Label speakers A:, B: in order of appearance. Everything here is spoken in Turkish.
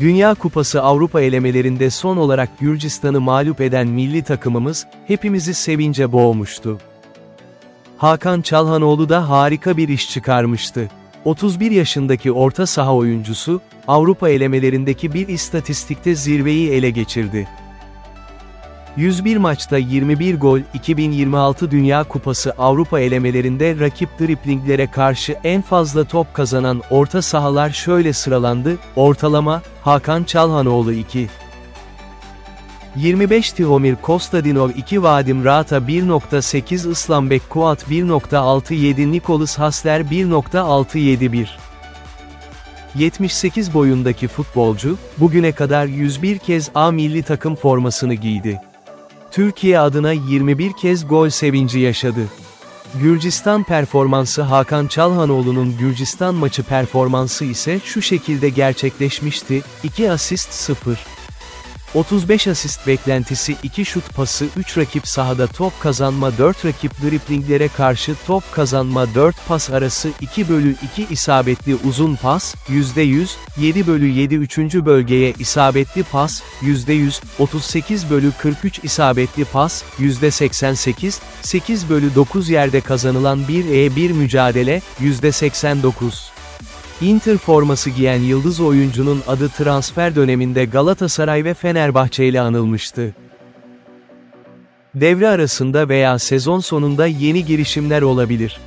A: Dünya Kupası Avrupa elemelerinde son olarak Gürcistan'ı mağlup eden milli takımımız, hepimizi sevince boğmuştu. Hakan Çalhanoğlu da harika bir iş çıkarmıştı. 31 yaşındaki orta saha oyuncusu, Avrupa elemelerindeki bir istatistikte zirveyi ele geçirdi. 101 maçta 21 gol, 2026 Dünya Kupası Avrupa elemelerinde rakip driplinglere karşı en fazla top kazanan orta sahalar şöyle sıralandı, ortalama, Hakan Çalhanoğlu 2. 25 Tihomir Kostadinov 2 Vadim Rata 1.8 Islambek Kuat 1.67 Nikolas Hasler 1.671 78 boyundaki futbolcu, bugüne kadar 101 kez A milli takım formasını giydi. Türkiye adına 21 kez gol sevinci yaşadı. Gürcistan performansı Hakan Çalhanoğlu'nun Gürcistan maçı performansı ise şu şekilde gerçekleşmişti, 2 asist 0. 35 asist beklentisi 2 şut pası 3 rakip sahada top kazanma 4 rakip driplinglere karşı top kazanma 4 pas arası 2 bölü 2 isabetli uzun pas, %100, 7 bölü 7 3. bölgeye isabetli pas, %100, 38 bölü 43 isabetli pas, %88, 8 bölü 9 yerde kazanılan 1E1 mücadele, %89. Inter forması giyen yıldız oyuncunun adı transfer döneminde Galatasaray ve Fenerbahçe ile anılmıştı. Devre arasında veya sezon sonunda yeni girişimler olabilir.